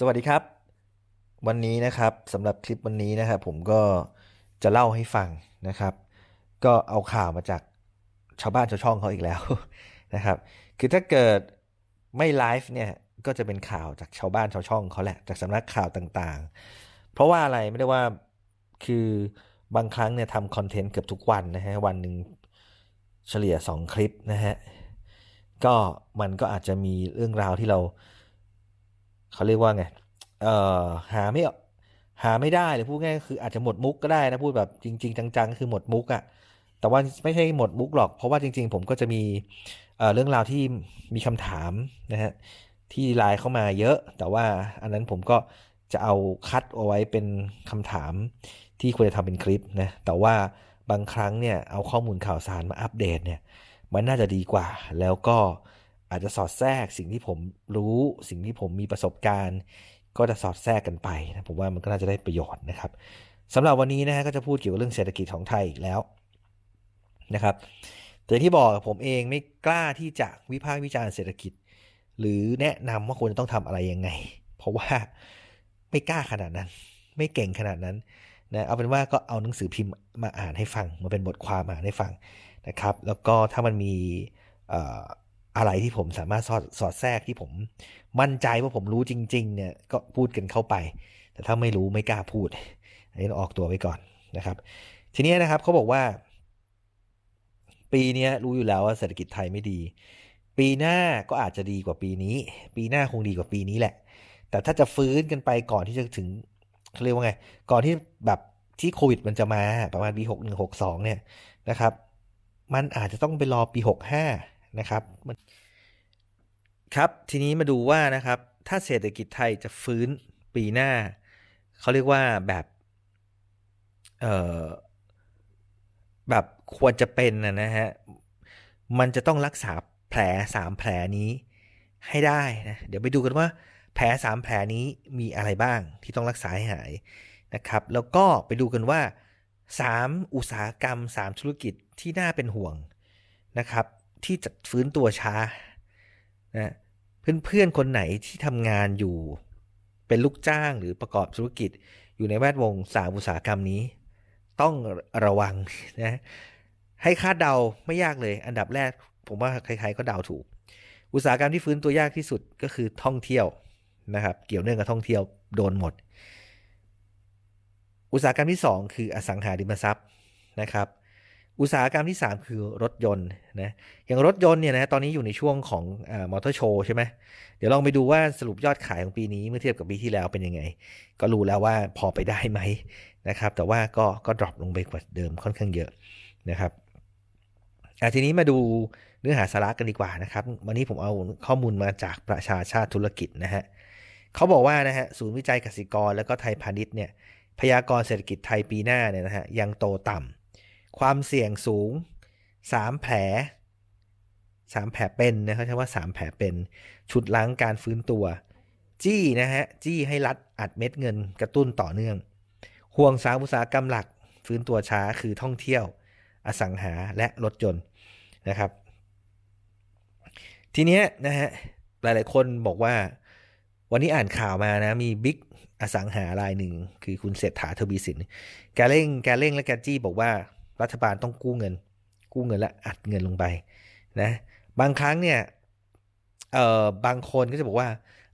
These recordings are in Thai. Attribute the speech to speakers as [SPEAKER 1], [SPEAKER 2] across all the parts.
[SPEAKER 1] สวัสดีครับ วันนี้นะครับสำหรับคลิปวันนี้นะครับผมก็จะเล่าให้ฟังนะครับ ก็เอาข่าวมาจากชาวบ้านชาวช่องเขาอีกแล้วนะครับ คือถ้าเกิดไม่ไลฟ์เนี่ยก็จะเป็นข่าวจากชาวบ้านชาวช่องเขาแหละจากสำนักข่าวต่างๆ เพราะว่าอะไรไม่ได้ว่าคือบางครั้งเนี่ยทำคอนเทนต์เกือบทุกวันนะฮะวันหนึ่งเฉลี่ย 2 คลิปนะฮะก็มันก็อาจจะมีเรื่องราวที่เรา เขาเรียกว่าไงเอ่อหาไม่หาไม่ได้หรือพูดง่ายๆคืออาจจะหมดมุกก็ได้นะพูดแบบจริง ๆ จัง ๆ คือหมดมุกอะแต่ว่าไม่ใช่หมดมุกหรอก เพราะว่าจริง ๆ ผมก็จะมีเอ่อเรื่องราวที่มีคำถามนะฮะที่ไลน์เข้ามาเยอะ แต่ว่าอันนั้นผมก็จะเอาคัดเอาไว้เป็นคำถามที่ควรจะทำเป็นคลิปนะแต่ว่าบางครั้งเนี่ยเอาข้อมูลข่าวสารมาอัปเดตเนี่ยมันน่าจะดีกว่า แล้วก็ อาจจะสอดแทรกสิ่งที่ผมรู้สิ่งที่ผมมีประสบการณ์ ก็จะสอดแทรกกันไปนะผมว่ามันก็น่าจะได้ประโยชน์นะครับสำหรับวันนี้นะฮะก็จะพูดเกี่ยวกับเรื่องเศรษฐกิจของไทยอีกแล้วนะครับแต่ที่บอกผมเองไม่กล้าที่จะวิพากษ์วิจารณ์เศรษฐกิจ หรือแนะนำว่าควรจะต้องทำอะไรยังไง เพราะว่าไม่กล้าขนาดนั้น ไม่เก่งขนาดนั้นนะเอาเป็นว่าก็เอาหนังสือพิมพ์มาอ่านให้ฟังมาเป็นบทความมาอ่านให้ฟังนะครับ แล้วก็ถ้ามันมี อะไรที่ผมสามารถสอดสอดแทรกที่ผมมั่นใจว่าผมรู้จริง ๆ เนี่ยก็พูดกันเข้าไป แต่ถ้าไม่รู้ไม่กล้าพูด อันนี้ออกตัวไว้ก่อนนะครับ ทีนี้นะครับเขาบอกว่า ปีนี้รู้อยู่แล้วว่าเศรษฐกิจไทยไม่ดี ปีหน้าก็อาจจะดีกว่าปีนี้ ปีหน้าคงดีกว่าปีนี้แหละ แต่ถ้าจะฟื้นกันไปก่อนที่จะถึงเขาเรียกว่าไง ก่อนที่แบบที่โควิดมันจะมาประมาณปีหกหนึ่งหกสองเนี่ยนะครับ มันอาจจะต้องไปรอปีหกห้า นะครับครับทีนี้มาดูว่านะครับถ้าเศรษฐกิจไทยจะฟื้นปีหน้าเขาเรียกว่าแบบเออแบบควรจะเป็นนะฮะมันจะต้องรักษาแผลสามแผลนี้ให้ได้นะเดี๋ยวไปดูกันว่าแผลสามแผลนี้มีอะไรบ้างที่ต้องรักษาให้หายนะครับ แล้วก็ไปดูกันว่าสามอุตสาหกรรมสามธุรกิจที่น่าเป็นห่วงนะครับ ที่จะฟื้นตัวช้านะเพื่อนๆคนไหนที่ทำงานอยู่ เป็นลูกจ้างหรือประกอบธุรกิจ อยู่ในแวดวงสามอุตสาหกรรมนี้ ต้องระวังนะให้คาดเดาไม่ยากเลย อันดับแรก ผมว่าใครๆก็เดาถูก อุตสาหกรรมที่ฟื้นตัวยากที่สุดก็คือท่องเที่ยวนะครับ เกี่ยวเนื่องกับท่องเที่ยวโดนหมด อุตสาหกรรมที่ 2 คืออสังหาริมทรัพย์นะครับ อุตสาหกรรมที่ 3 คือรถยนต์นะอย่างรถยนต์เนี่ยนะตอนนี้อยู่ในช่วงของมอเตอร์โชว์ใช่ไหมเดี๋ยวลองไปดูว่าสรุปยอดขายของปีนี้เมื่อเทียบกับปีที่แล้วเป็นยังไง ก็รู้แล้วว่าพอไปได้ไหมนะครับแต่ว่าก็ก็ดรอปลงไปกว่าเดิมค่อนข้างเยอะนะครับอาทีนี้มาดูเนื้อหาสาระกันดีกว่านะครับ วันนี้ผมเอาข้อมูลมาจากประชาชาติธุรกิจนะฮะเขาบอกว่านะฮะศูนย์วิจัยกสิกร แล้วก็ไทยพาณิชย์เนี่ยพยากรเศรษฐกิจไทยปีหน้าเนี่ยนะฮะยังโตต่ำ ความเสี่ยงสูง 3 แผล 3 แผลเป็นนะเขาใช้ว่า 3 แผลเป็น ชุดล้างการฟื้นตัว จี้นะฮะ จี้ให้รัดอัดเม็ดเงินกระตุ้นต่อเนื่อง ห่วงสามอุตสาหกรรมหลัก ฟื้นตัวช้าคือท่องเที่ยว อสังหาและรถยนต์นะครับ ทีนี้นะฮะ หลายๆคนบอกว่า วันนี้อ่านข่าวมานะ มีบิ๊กอสังหารายหนึ่ง คือคุณเศรษฐาทวีสิน แกเร่งแกเร่งและแกจี้บอกว่า รัฐบาลต้องกู้เงิน กู้เงินและอัดเงินลงไปนะบางครั้งเนี่ยเอ่อบางคนก็จะบอกว่า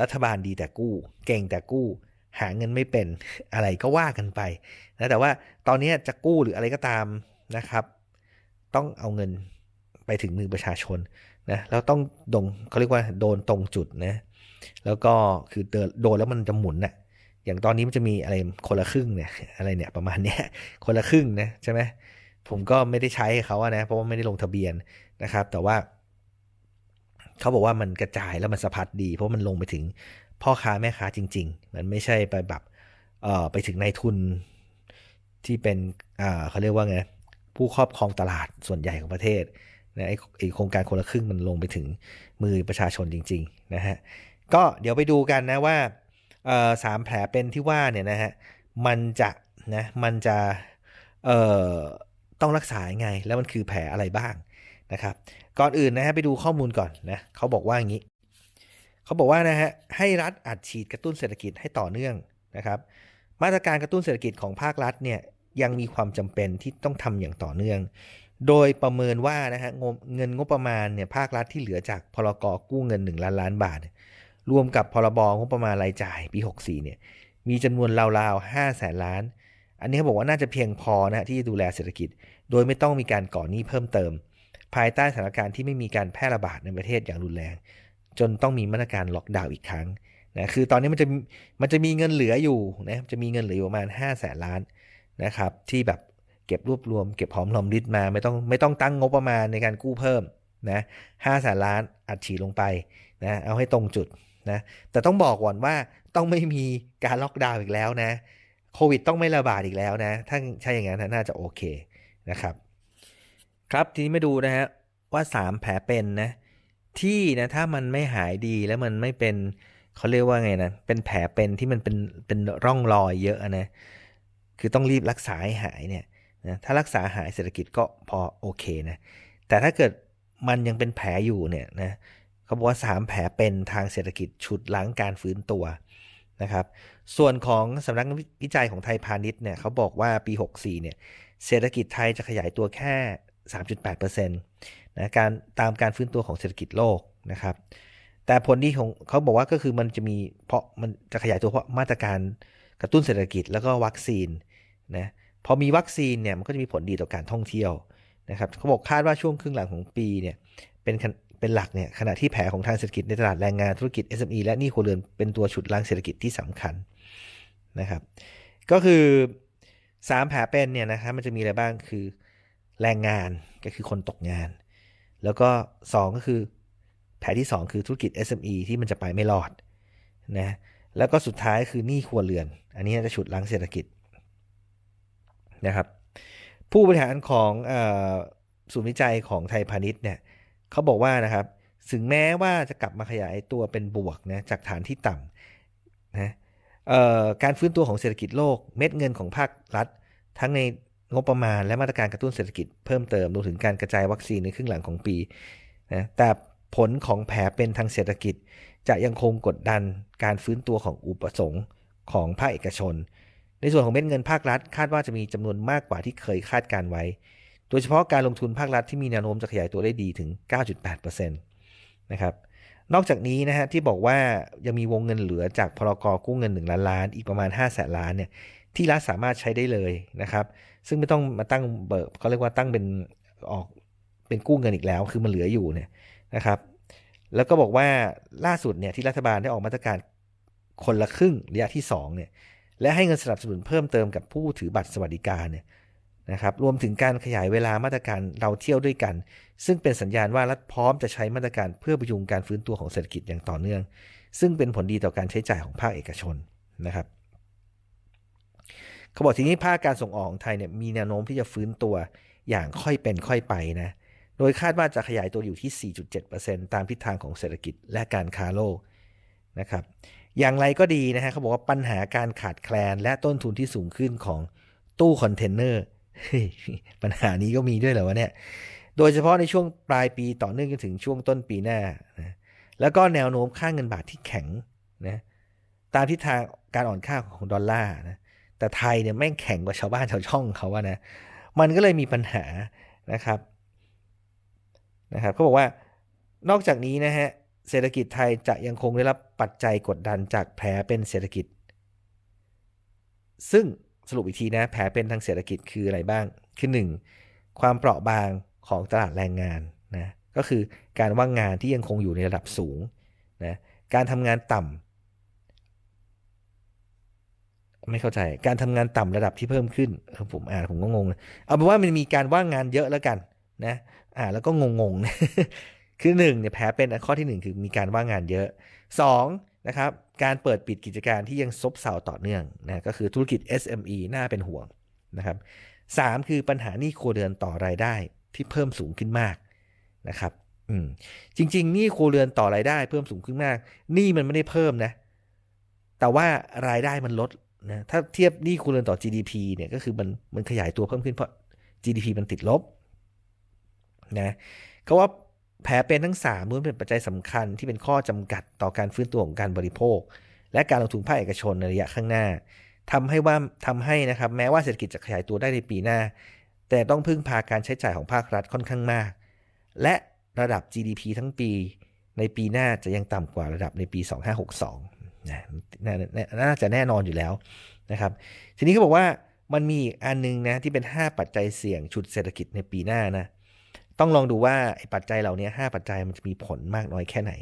[SPEAKER 1] รัฐบาลดีแต่กู้ เก่งแต่กู้ หาเงินไม่เป็นอะไรก็ว่ากันไปนะแต่ว่าตอนนี้จะกู้หรืออะไรก็ตามนะครับ ต้องเอาเงินไปถึงมือประชาชนนะแล้วต้องดงเขาเรียกว่าโดนตรงจุดนะแล้วก็คือโดนแล้วมันจะหมุนนะ่ะอย่างตอนนี้มันจะมีอะไรคนละครึ่งเนี่ยอะไรเนี่ยประมาณเนี้ยคนละครึ่งนะใช่ไหม ผมก็ไม่ได้ใช้เขาอะนะ เพราะว่าไม่ได้ลงทะเบียนนะครับ แต่ว่า เขาบอกว่ามันกระจายแล้วมันสะพัดดี เพราะมันลงไปถึงพ่อค้าแม่ค้าจริง ๆ มันไม่ใช่ไปแบบเอ่อไปถึงนายทุนที่เป็นอ่าเขาเรียกว่าไงผู้ครอบครองตลาดส่วนใหญ่ของประเทศนะไอ้โครงการคนละครึ่งมันลงไปถึงมือประชาชนจริง ๆ นะฮะ ก็เดี๋ยวไปดูกันนะว่าสามแผลเป็นที่ว่าเนี่ยนะฮะ มันจะนะ มันจะ เอ่อ ต้องรักษายังไง แล้วมันคือแผลอะไรบ้างนะครับ ก่อนอื่นนะฮะไปดูข้อมูลก่อนนะเขาบอกว่าอย่างนี้เขาบอกว่านะฮะให้รัฐอัดฉีดกระตุ้นเศรษฐกิจให้ต่อเนื่องนะครับ มาตรการกระตุ้นเศรษฐกิจของภาครัฐเนี่ยยังมีความจำเป็นที่ต้องทำอย่างต่อเนื่อง โดยประเมินว่านะฮะเงินงบประมาณเนี่ยภาครัฐที่เหลือจากพรกกู้เงิน 1 ล้านล้านบาท รวมกับพรบงบประมาณรายจ่ายปี 64เนี่ยมีจำนวนราวๆ5แสนล้าน อันนี้เขาบอกว่าน่าจะเพียงพอนะที่จะดูแลเศรษฐกิจ โดยไม่ต้องมีการก่อหนี้เพิ่มเติม ภายใต้สถานการณ์ที่ไม่มีการแพร่ระบาดในประเทศอย่างรุนแรง จนต้องมีมาตรการล็อกดาวน์อีกครั้งนะคือตอนนี้มันจะมันจะมีเงินเหลืออยู่นะจะมีเงินเหลืออยู่ประมาณ5แสนล้านนะครับที่แบบเก็บรวบรวมเก็บหอมรอมริดมาไม่ต้องไม่ต้องตั้งงบประมาณในการกู้เพิ่มนะห้าแสนล้านอัดฉีดลงไปนะเอาให้ตรงจุดนะแต่ต้องบอกก่อนว่าต้องไม่มีการล็อกดาวน์อีกแล้วนะ โควิดต้องไม่ระบาดอีกแล้วนะถ้าใช่อย่างนั้นน่าจะโอเคนะครับ ครับทีนี้มาดูนะฮะว่า 3 แผลเป็นนะที่นะถ้ามันไม่หายดีแล้วมันไม่เป็นเขาเรียกว่าไงนะเป็นแผลเป็นที่มันเป็นเป็นร่องรอยเยอะนะคือต้องรีบรักษาให้หายเนี่ยนะถ้ารักษาหายเศรษฐกิจก็พอโอเคนะแต่ถ้าเกิดมันยังเป็นแผลอยู่เนี่ยนะเขาบอกว่า 3 แผลเป็นทางเศรษฐกิจฉุดล้างการฟื้นตัว นะครับ ส่วนของสำนักวิจัยของไทยพาณิชย์เนี่ยเขาบอกว่าปี 64 เนี่ยเศรษฐกิจไทยจะขยายตัวแค่ 3.8%นะการตามการฟื้นตัวของเศรษฐกิจโลกนะครับ แต่ผลที่ของเขาบอกว่าก็คือมันจะมีเพราะมันจะขยายตัวเพราะมาตรการกระตุ้นเศรษฐกิจแล้วก็วัคซีนนะพอมีวัคซีนเนี่ยมันก็จะมีผลดีต่อการท่องเที่ยวนะครับเขาบอกคาดว่าช่วงครึ่งหลังของปีเนี่ยเป็น เป็นหลักเนี่ยขณะที่แผลของทางเศรษฐกิจในตลาดแรงงานธุรกิจ SME และนี่ครัวเรือนเป็นตัวฉุดล้างเศรษฐกิจที่สำคัญนะครับ ก็คือ 3 แผลเป็นเนี่ยนะครับมันจะมีอะไรบ้างคือแรงงานก็คือคนตกงาน แล้วก็ 2 ก็คือแผลที่ 2 คือธุรกิจ SME ที่มันจะไปไม่รอดนะแล้วก็สุดท้ายคือหนี้ครัวเรือน อันนี้จะฉุดล้างเศรษฐกิจนะครับผู้บริหารของศูนย์วิจัยของไทยพาณิชย์เนี่ย เขาบอกว่านะครับ ถึงแม้ว่าจะกลับมาขยายตัวเป็นบวกนะจากฐานที่ต่ำนะการฟื้นตัวของเศรษฐกิจโลก เม็ดเงินของภาครัฐ ทั้งในงบประมาณและมาตรการกระตุ้นเศรษฐกิจเพิ่มเติมรวมถึงการกระจายวัคซีนในครึ่งหลังของปีนะแต่ผลของแผลเป็นทางเศรษฐกิจ จะยังคงกดดันการฟื้นตัวของอุปสงค์ของภาคเอกชน ในส่วนของเม็ดเงินภาครัฐ คาดว่าจะมีจำนวนมากกว่าที่เคยคาดการไว้ โดยเฉพาะการลงทุนภาครัฐที่มีแนวโน้มจะขยายตัวได้ดีถึง 9.8%นะครับ นอกจากนี้นะฮะที่บอกว่ายังมีวงเงินเหลือจากพรกกู้เงิน 1 ล้านล้าน อีกประมาณ5แสนล้านเนี่ยที่รัฐสามารถใช้ได้เลยนะครับ ซึ่งไม่ต้องมาตั้งเบิกเขาเรียกว่าตั้งเป็นออกเป็นกู้เงินอีกแล้ว คือมันเหลืออยู่เนี่ยนะครับแล้วก็บอกว่าล่าสุดเนี่ยที่รัฐบาลได้ออกมาตรการคนละครึ่งระยะที่2เนี่ยและให้เงินสนับสนุนเพิ่มเติมกับผู้ถือบัตรสวัสดิการเนี่ย นะครับรวมถึงการขยายเวลามาตรการเราเที่ยวด้วยกัน ซึ่งเป็นสัญญาณว่ารัฐพร้อมจะใช้มาตรการเพื่อประยุงการฟื้นตัวของเศรษฐกิจอย่างต่อเนื่อง ซึ่งเป็นผลดีต่อการใช้จ่ายของภาคเอกชนนะครับเขาบอกทีนี้ภาคการส่งออกของไทยเนี่ยมีแนวโน้มที่จะฟื้นตัวอย่างค่อยเป็นค่อยไปนะโดยคาดว่าจะขยายตัวอยู่ที่ 4.7%ตามทิศทางของเศรษฐกิจและการค้าโลกนะครับอย่างไรก็ดีนะฮะเขาบอกว่าปัญหาการขาดแคลนและต้นทุนที่สูงขึ้นของตู้คอนเทนเนอร์ ปัญหานี้ก็มีด้วยเหรอวะเนี่ย โดยเฉพาะในช่วงปลายปีต่อเนื่องจนถึงช่วงต้นปีหน้านะแล้วก็แนวโน้มค่างเงินบาทที่แข็งนะตามทิศทางการอ่อนค่าของดอลลาร์นะแต่ไทยเนี่ยแม่งแข็งกว่าชาวบ้านชาวช่องเขาว่านะ มันก็เลยมีปัญหานะครับนะครับเขาบอกว่านอกจากนี้นะฮะเศรษฐกิจไทยจะยังคงได้รับปัจจัยกดดันจากแผลเป็นเศรษฐกิจ ซึ่ง สรุปอีกทีนะ แผลเป็นทางเศรษฐกิจคืออะไรบ้าง คือ 1 ความเปราะบางของตลาดแรงงานนะ ก็คือการว่างงานที่ยังคงอยู่ในระดับสูงนะ การทำงานต่ำไม่เข้าใจ การทำงานต่ำระดับที่เพิ่มขึ้น ผมอ่านผมก็งงเอาเป็นว่ามันมีการว่างงานเยอะแล้วกันนะ อ่านแล้วก็งงๆ คือ1เนี่ยแพ้เป็นข้อที่ 1 คือมีการว่างงานเยอะ 2 นะครับ การเปิดปิดกิจการที่ยังซบเซาต่อเนื่องนะก็คือธุรกิจ SME น่าเป็นห่วงนะครับสคือปัญหานี้ครัวเรือนต่อรายได้ที่เพิ่มสูงขึ้นมากนะครับอืมจริงๆหนี้ครัวเรือนต่อรายได้เพิ่มสูงขึ้นมากหนี้มันไม่ได้เพิ่มนะ แต่ว่ารายได้มันลดนะถ้าเทียบหนี้ครัวเรือนต่อ GDP เนี่ยก็คือมันมันขยายตัวเพิ่มขึ้นเพราะ GDP มันติดลบนะเขาว่า แผลเป็นทั้ง3ล้วนเป็นปัจจัยสำคัญที่เป็นข้อจำกัดต่อการฟื้นตัวของการบริโภค และการลงทุนภาคเอกชนในระยะข้างหน้าทำให้ว่าทำให้นะครับแม้ว่าเศรษฐกิจจะขยายตัวได้ในปีหน้า แต่ต้องพึ่งพาการใช้จ่ายของภาครัฐค่อนข้างมาก และระดับ GDP ทั้งปี ในปีหน้าจะยังต่ำกว่าระดับในปี 2562นะน่าจะแน่นอนอยู่แล้วนะครับ ทีนี้เขาบอกว่ามันมีอีกอันนึงนะที่เป็น 5 ปัจจัยเสี่ยงฉุดเศรษฐกิจในปีหน้านะ ต้องลองดูว่าปัจจัยเหล่านี้5ปัจจัยมันจะมีผลมากน้อยแค่ไหน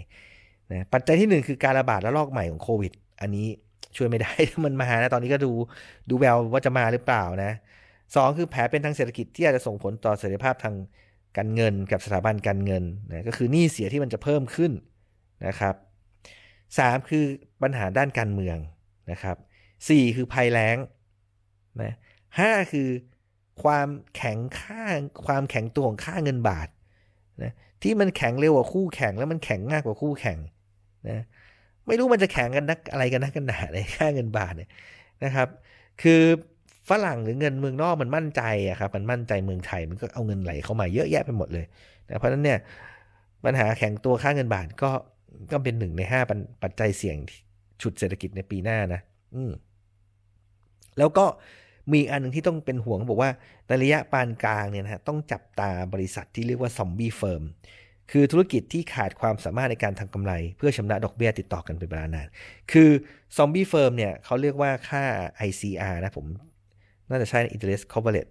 [SPEAKER 1] นะปัจจัยที่ 1 คือการระบาดระลอกใหม่ของโควิด อันนี้ช่วยไม่ได้มันมานะตอนนี้ก็ดูดูแววว่าจะมาหรือเปล่านะสองคือแผลเป็นทางเศรษฐกิจที่อาจจะส่งผลต่อเสถียรภาพทางการเงินกับสถาบันการเงินนะก็คือหนี้เสียที่มันจะเพิ่มขึ้นนะครับสามคือปัญหาด้านการเมืองนะครับสี่คือภัยแล้งนะห้าคือ ความแข็งค่าความแข็งตัวของค่าเงินบาทนะที่มันแข็งเร็วกว่าคู่แข่งแล้วมันแข็งง่ายกว่าคู่แข่งนะไม่รู้มันจะแข่งกันนักอะไรกันนักกันหนาในค่าเงินบาทเนี่ยนะครับ คือฝรั่งหรือเงินเมืองนอกมันมั่นใจอะครับมันมั่นใจเมืองไทยมันก็เอาเงินไหลเข้ามาเยอะแยะไปหมดเลยนะเพราะฉะนั้นเนี่ยปัญหาแข็งตัวค่าเงินบาทก็ก็เป็นหนึ่งในห้าปัจจัยเสี่ยงฉุดเศรษฐกิจในปีหน้านะ อืมแล้วก็ มีอันหนึ่งที่ต้องเป็นห่วงบอกว่าในระยะปานกลางเนี่ยนะฮะต้องจับตาบริษัทที่เรียกว่าซอมบี้เฟิร์มคือธุรกิจที่ขาดความสามารถในการทำกำไร เพื่อชำระดอกเบี้ยติดต่อกันเป็นเวลานาน คือซอมบี้เฟิร์มเนี่ยเขาเรียกว่าค่า ICR นะผม น่าจะใช้ interest coverage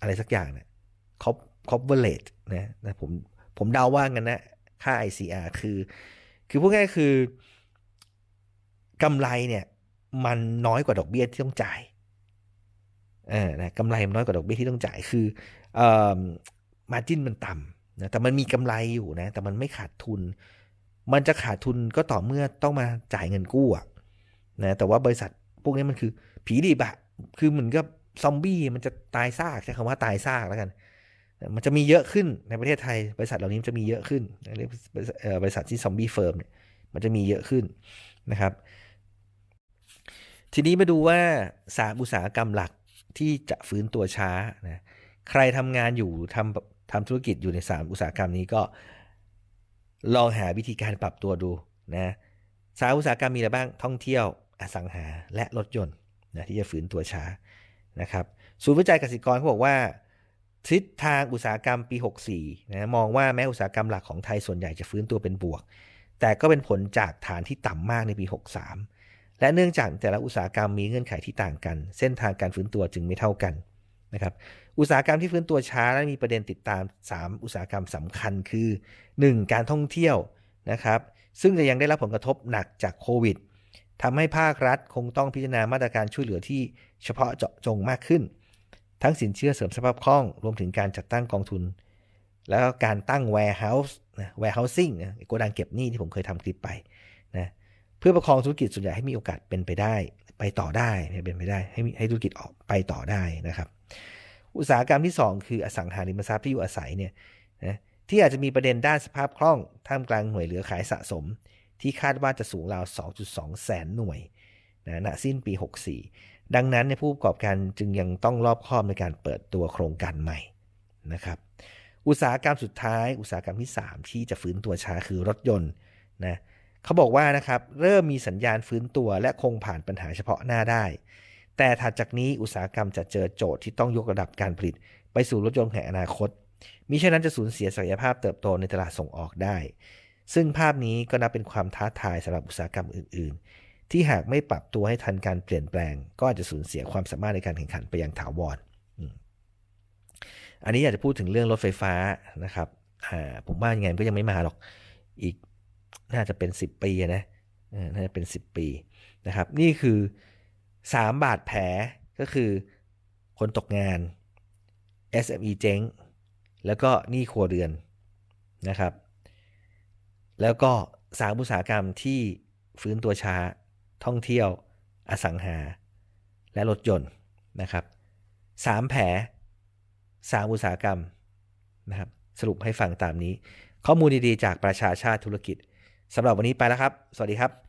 [SPEAKER 1] อะไรสักอย่างเนะ coverage นะนะผมผมเดาว่างั้นนะค่า ICR คือ คือพูดง่ายคือกำไรเนี่ยมันน้อยกว่าดอกเบี้ยที่ต้องจ่าย ออนะกำไรมันน้อยกว่าดอกเบี้ยที่ต้องจ่ายคือเอ่อมาจิ้นมันต่ำนะแต่มันมีกำไรอยู่นะ แต่มันไม่ขาดทุน มันจะขาดทุนก็ต่อเมื่อต้องมาจ่ายเงินกู้อะนะแต่ว่าบริษัทพวกนี้มันคือ ผีดิบอะคือเหมือนกับซอมบี้มันจะตายซากใช้คำว่าตายซากแล้วกัน มันจะมีเยอะขึ้นในประเทศไทย บริษัทเหล่านี้จะมีเยอะขึ้นเรียกบริษัทที่ซอมบี้เฟิร์มเนี่ยมันจะมีเยอะขึ้นนะครับ ทีนี้มาดูว่าสาอุตสาหกรรมหลัก ที่จะฟื้นตัวช้านะใครทำงานอยู่ทำทำธุรกิจอยู่ในสามอุตสาหกรรมนี้ก็ ลองหาวิธีการปรับตัวดูนะสามอุตสาหกรรมมีอะไรบ้างท่องเที่ยวอสังหาและรถยนต์นะที่จะฝืนตัวช้านะครับศูนย์วิจัยกษตรกรเขาบอกว่า ทิศทางอุตสาหกรรมปี 64นะมองว่าแม้อุตสาหกรรมหลักของไทยส่วนใหญ่จะฟื้นตัวเป็นบวก แต่ก็เป็นผลจากฐานที่ต่ำมากในปี 63 และเนื่องจากแต่ละอุตสาหกรรมมีเงื่อนไขที่ต่างกัน เส้นทางการฟื้นตัวจึงไม่เท่ากันนะครับ อุตสาหกรรมที่ฟื้นตัวช้าและมีประเด็นติดตาม 3 อุตสาหกรรมสำคัญคือ 1. การท่องเที่ยวนะครับ ซึ่งจะยังได้รับผลกระทบหนักจากโควิดทำให้ภาครัฐคงต้องพิจารณามาตรการช่วยเหลือที่เฉพาะเจาะจงมากขึ้น ทั้งสินเชื่อเสริมสภาพคล่อง รวมถึงการจัดตั้งกองทุน แล้วก็การตั้ง warehouse นะ warehousing นะโกดังเก็บหนี้ที่ผมเคยทำคลิปไปนะ พื่อประคองธุรกิจส่วนใหญ่ให้มีโอกาสเป็นไปได้ ไปต่อได้เป็นไปได้ ให้ให้ธุรกิจออกไปต่อได้นะครับ อุตสาหกรรมที่ 2 คืออสังหาริมทรัพย์ที่อยู่อาศัยเนี่ยนะที่อาจจะมีประเด็นด้านสภาพคล่อง ท่ามกลางหน่วยเหลือขายสะสม ที่คาดว่าจะสูงราว 2.2 แสนหน่วยนะณสิ้นปี 64 ดังนั้นในผู้ประกอบการจึงยังต้องรอบคอบในการเปิดตัวโครงการใหม่นะครับอุตสาหกรรมสุดท้าย อุตสาหกรรมที่ 3 ที่จะฟื้นตัวช้าคือรถยนต์นะ เขาบอกว่านะครับเริ่มมีสัญญาณฟื้นตัวและคงผ่านปัญหาเฉพาะหน้าได้ แต่ถัดจากนี้อุตสาหกรรมจะเจอโจทย์ที่ต้องยกระดับการผลิต ไปสู่รถยนต์แห่งอนาคตมิฉะนั้นจะสูญเสียศักยภาพเติบโตในตลาดส่งออกได้ ซึ่งภาพนี้ก็นับเป็นความท้าทายสำหรับอุตสาหกรรมอื่น ๆ ที่หากไม่ปรับตัวให้ทันการเปลี่ยนแปลง ก็อาจจะสูญเสียความสามารถในการแข่งขันไปย่างถาวรอันนี้อยากจะพูดถึงเรื่องรถไฟฟ้านะครับผมว่ายังไงก็ยังไม่มาหรอกอีก น่าจะเป็น 10 ปีนะน่าจะเป็น 10 ปีนะครับ นี่คือสามบาดแผลก็คือคนตกงาน SME เจ๊ง แล้วก็หนี้ครัวเรือนนะครับ แล้วก็สามอุตสาหกรรมที่ฟื้นตัวช้า ท่องเที่ยว อสังหา และรถยนต์นะครับสามแผลสามอุตสาหกรรมนะครับ สรุปให้ฟังตามนี้ ข้อมูลดีๆ จากประชาชาติธุรกิจ สำหรับวันนี้ไปแล้วครับ สวัสดีครับ